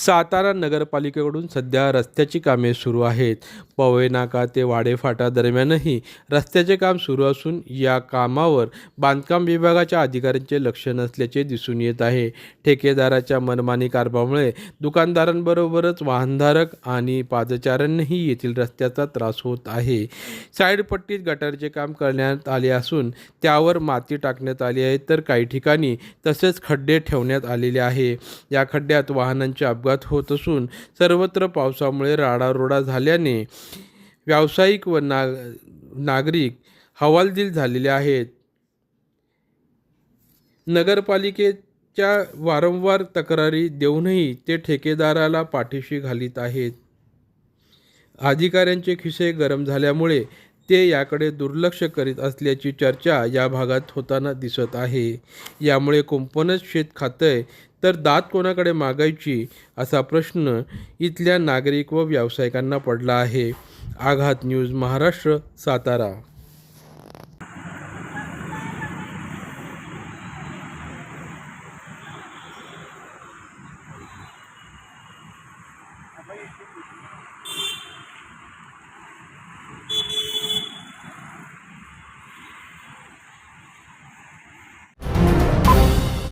सातारा नगरपालिकेकडून सध्या रस्त्याची कामे सुरू आहेत. पवई नाका ते वाडेफाटा दरम्यानही रस्त्याचे काम सुरू असून या कामावर बांधकाम विभागाच्या अधिकाऱ्यांचे लक्ष नसल्याचे दिसून येत आहे. ठेकेदाराच्या मनमानी कारभारामुळे दुकानदारांबरोबरच वाहनधारक आणि पादचाऱ्यांनाही येथील रस्त्याचा त्रास होत आहे. साईड पट्टीत गटारचे काम करण्यात आले असून त्यावर माती टाकण्यात आली आहे तर काही ठिकाणी तसेच खड्डे ठेवण्यात आलेले आहे. या खड्ड्यात वाहनांचे अपघात होत असून सर्वत्र पावसामुळे राडारोडा झाल्याने व्यावसायिक व नाग नागरिक हवालदिल झालेले आहेत. नगरपालिकेच्या वारंवार तक्रारी देऊनही ते ठेकेदाराला पाठीशी घालीत आहेत. अधिकाऱ्यांचे खिसे गरम झाल्यामुळे ते याकडे दुर्लक्ष करीत असल्याची चर्चा या भागात होताना दिसत आहे. यामुळे कुंपणच शेत खातंय तर दात कोणाकडे मागायची असा प्रश्न इथल्या नागरिक व व्यावसायिकांना पडला आहे. आघात न्यूज महाराष्ट्र सातारा.